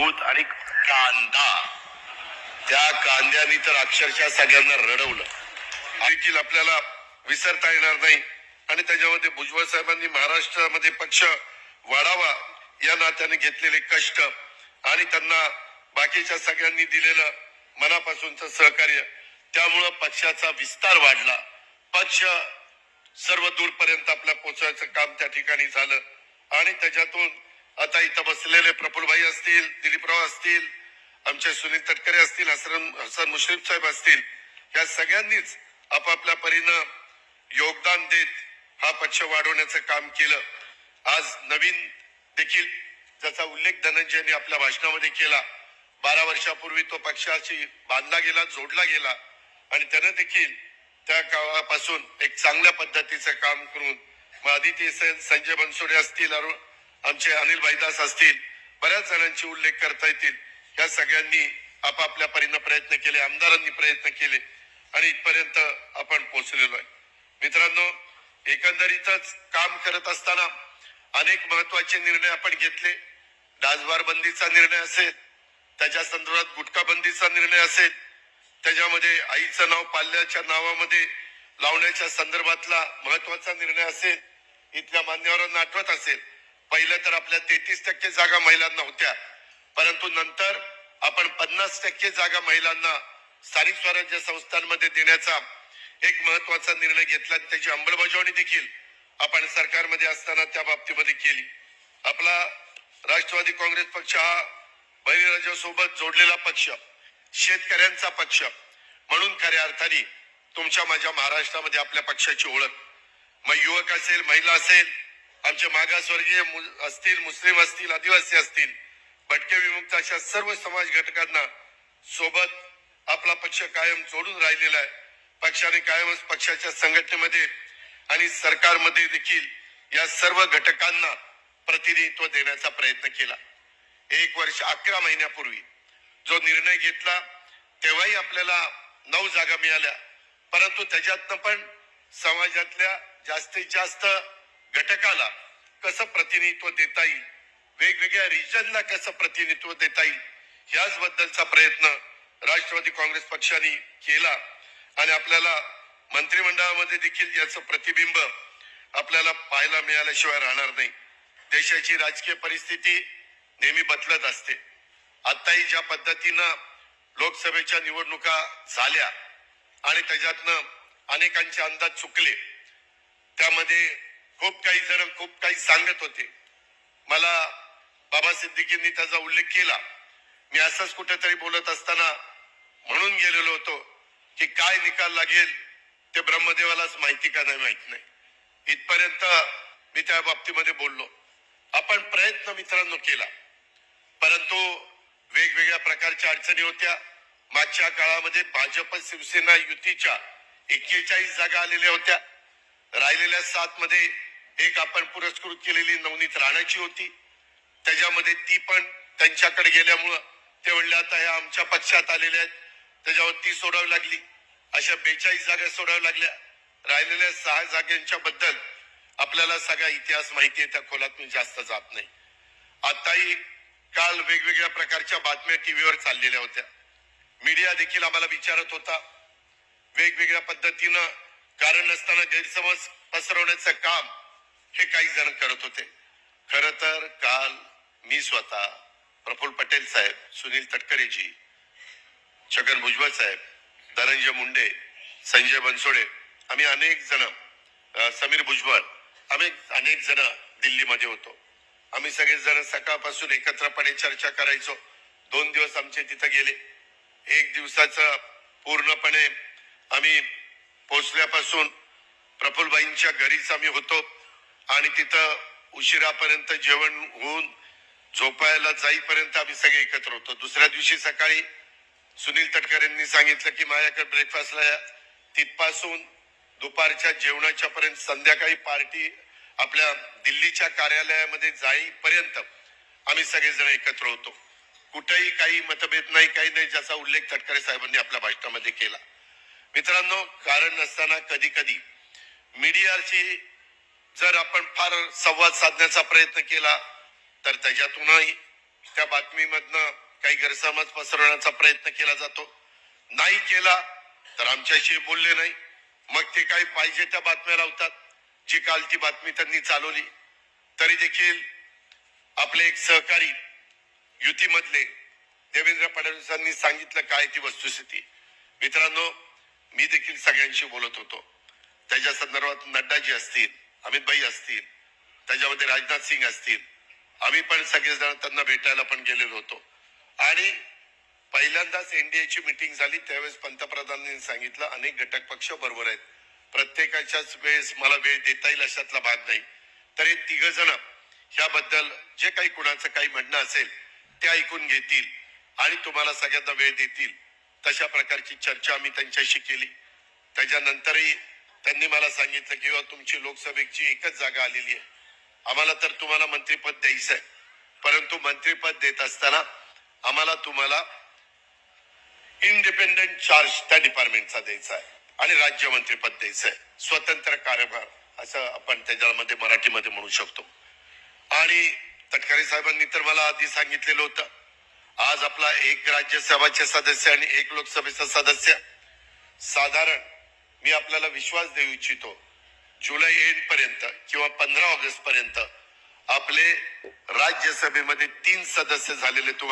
दूध आणि कांदा. त्या कांद्यानी तर अक्षरशः सगळ्यांना रडवलं. देखील आपल्याला विसरता येणार नाही. आणि त्याच्यामध्ये भुजबळ साहेबांनी महाराष्ट्रामध्ये पक्ष वाढावा या नात्याने घेतलेले कष्ट आणि त्यांना बाकीच्या सगळ्यांनी दिलेलं मनापासूनचं सहकार्य त्यामुळं पक्षाचा विस्तार वाढला. पक्ष सर्व दूरपर्यंत आपल्या पोचवायचं काम त्या ठिकाणी झालं. आणि त्याच्यातून आता इथं बसलेले प्रफुलभाई असतील दिलीपराव असतील आमचे सुनील तटकरे असतील हसन हसन मुश्रीफ साहेब असतील या सगळ्यांनीच आपापल्या परीनं योगदान देत हा पक्ष वाढवण्याचं काम केलं. आज नवीन देखील ज्याचा उल्लेख धनंजयने आपल्या भाषणामध्ये केला बारा वर्षापूर्वी तो पक्षाशी बांधला गेला जोडला गेला आणि त्यानं देखील त्या काळापासून एक चांगल्या पद्धतीचं काम करून मग आदिती सेन संजय बनसोडे असतील अरुण आमचे अनिल भाईदास असतील बऱ्याच जणांचे उल्लेख करता येतील. या सगळ्यांनी आपापल्या परीनं प्रयत्न केले आमदारांनी प्रयत्न केले आणि इथपर्यंत आपण पोहोचलेलो आहे. मित्रांनो एकंदरीतच काम करत असताना अनेक महत्त्वाचे निर्णय आपण घेतले. डासबार बंदीचा निर्णय असेल त्याच्या संदर्भात गुटखा बंदीचा निर्णय असेल त्याच्यामध्ये आईचं नाव पाल्याच्या नावामध्ये लावण्याच्या संदर्भातला महत्त्वाचा निर्णय असेल इथल्या मान्यवरांना आठवत असेल. पहिलं तर आपल्या तेहतीस टक्के जागा महिलांना होत्या. परंतु नंतर आपण पन्नास टक्के जागा महिलांना स्थानिक स्वराज्य संस्थांमध्ये देण्याचा एक महत्त्वाचा निर्णय घेतला त्याची अंमलबजावणी देखील आपण सरकारमध्ये असताना त्या बाबतीमध्ये केली. आपला राष्ट्रवादी काँग्रेस पक्ष हा बळीराजासोबत जोडलेला पक्ष शेतकऱ्यांचा पक्ष. म्हणून खऱ्या अर्थाने तुमच्या माझ्या महाराष्ट्रामध्ये आपल्या पक्षाची ओळख. मग युवक असेल महिला असेल आमचे मागासवर्गीय मु- असतील मुस्लिम असतील आदिवासी असतील भटके विमुक्त अशा सर्व समाज घटकांना सोबत आपला पक्ष कायम जोडून राहिलेला आहे. पक्षाने कायमच पक्षाच्या संघटनेमध्ये आणि सरकारमध्ये देखील या सर्व घटकांना प्रतिनिधित्व देण्याचा प्रयत्न केला. एक वर्ष अकरा महिन्यापूर्वी जो निर्णय घेतला तेव्हाही आपल्याला नऊ जागा मिळाल्या. परंतु त्याच्यातनं पण समाजातल्या जास्तीत जास्त घटकाला कसं प्रतिनिधित्व देता येईल? वेगवेगळ्या रिजनला कसं प्रतिनिधित्व देता येईल? ह्याच बद्दलचा प्रयत्न राष्ट्रवादी काँग्रेस पक्षाने केला. आणि आपल्याला मंत्रिमंडळामध्ये देखील याचं प्रतिबिंब आपल्याला पाहायला मिळाल्याशिवाय राहणार नाही. देशाची राजकीय परिस्थिती नेहमी बदलत असते. आताही ज्या पद्धतीनं लोकसभेच्या निवडणुका झाल्या आणि त्याच्यातनं अनेकांचे अंदाज चुकले त्यामध्ये खूप काही जण खूप काही सांगत होते. मला बाबा सिद्दीकींनी त्याचा उल्लेख केला. मी असंच कुठेतरी बोलत असताना म्हणून गेलेलो होतो की काय निकाल लागेल ते ब्रह्मदेवालाच माहिती का नाही माहीत नाही. इथपर्यंत मी त्या बाबतीमध्ये बोललो. आपण प्रयत्न मित्रांनो केला. परंतु वेगवेगळ्या प्रकारच्या अडचणी होत्या. मागच्या काळामध्ये भाजप शिवसेना युतीच्या एक्केचाळीस जागा आलेल्या होत्या. राहिलेल्या सात मध्ये एक आपण पुरस्कृत केलेली नवनीत राणाची होती. त्याच्यामध्ये ती पण त्यांच्याकडे गेल्यामुळं ते म्हणले आता ह्या आमच्या पक्षात आलेल्या आहेत. त्याच्यावर ती सोडावी लागली. अशा बेचाळीस जागा सोडाव्या लागल्या. राहिलेल्या सहा जागांच्या बद्दल आपल्याला सगळा इतिहास माहिती आहे. त्या खोलात मी जास्त जात नाही. आताही काल वेगवेगळ्या प्रकारच्या बातम्या टीव्हीवर चाललेल्या होत्या. मीडिया देखील आम्हाला विचारत होता. वेगवेगळ्या पद्धतीनं कारण नसताना गैरसमज पसरवण्याचं काम हे काही जण करत होते. खर तर काल मी स्वतः प्रफुल्ल पटेल साहेब सुनील तटकरेजी छगन भुजबळ साहेब धनंजय मुंडे संजय बनसोडे आम्ही अनेक जण समीर भुजबळ आम्ही अनेक जण दिल्लीमध्ये होतो. आम्ही सगळेजण सकाळपासून एकत्रपणे चर्चा करायचो. दोन दिवस आमचे तिथं गेले. एक दिवसाचं पूर्णपणे आम्ही पोचल्यापासून प्रफुलबाईंच्या घरीच आम्ही होतो. आणि तिथं उशिरापर्यंत जेवण होऊन झोपायला जाईपर्यंत आम्ही सगळे एकत्र होतो. दुसऱ्या दिवशी सकाळी सुनील तटकरेंनी सांगितलं की माझ्याकडे ब्रेकफास्टला तिथपासून दुपारच्या जेवणाच्या पर्यंत संध्याकाळी पार्टी आपल्या दिल्लीच्या कार्यालयामध्ये जाईपर्यंत आम्ही सगळेजण एकत्र होतो. कुठेही काही मतभेद नाही काही नाही ज्याचा उल्लेख तटकरे साहेबांनी आपल्या भाषणामध्ये केला. मित्रांनो कारण नसताना कधी कधी मीडियाची जर आपण फार संवाद साधण्याचा प्रयत्न केला तर त्याच्यातूनही त्या बातमीमधनं काही गैरसमज पसरवण्याचा प्रयत्न केला जातो. नाही केला तर आमच्याशी बोलले नाही. मग ते काही पाहिजे त्या बातम्या लावतात. जी काल ती बातमी त्यांनी चालवली. तरी देखील आपले एक सहकारी युतीमधले देवेंद्र फडणवीसांनी सांगितलं काय ती वस्तुस्थिती. मित्रांनो मी देखील सगळ्यांशी बोलत होतो. त्याच्या संदर्भात नड्डाजी असतील अमित भाई असतील त्याच्यामध्ये राजनाथ सिंग असतील आम्ही पण सगळेजण त्यांना भेटायला पण गेलेलो होतो. आणि पहिल्यांदाच एनडीएची मिटिंग झाली त्यावेळेस पंतप्रधानांनी सांगितलं अनेक घटक पक्ष बरोबर आहेत. प्रत्येकाच्याच वेळेस मला वेळ देता येईल अशातला भाग नाही. तर हे तिघ जण ह्याबद्दल जे काही कुणाचं काही म्हणणं असेल ते ऐकून घेतील आणि तुम्हाला सगळ्यांना वेळ देतील. तशा प्रकारची चर्चा आम्ही त्यांच्याशी केली. त्याच्यानंतरही त्यांनी मला सांगितलं की तुमची लोकसभेची एकच जागा आलेली आहे. आम्हाला तर तुम्हाला मंत्रीपद द्यायचं आहे. परंतु मंत्रीपद देत असताना आम्हाला तुम्हाला इंडिपेंडेंट चार्ज त्या डिपार्टमेंटचा द्यायचा आहे आणि राज्यमंत्रीपद द्यायचं आहे. स्वतंत्र कार्यभार असं आपण त्याच्यामध्ये मराठीमध्ये म्हणू शकतो. आणि तटकरे साहेबांनी तर मला आधी सांगितलेलं होतं आज आपला एक राज्यसभाचे सदस्य आणि एक लोकसभेचा सदस्य साधारण मी आपल्याला विश्वास देऊ इच्छितो. जुलै एंड पर्यंत किंवा पंधरा ऑगस्ट पर्यंत आपले राज्यसभेमध्ये तीन सदस्य झालेले तुम्हाला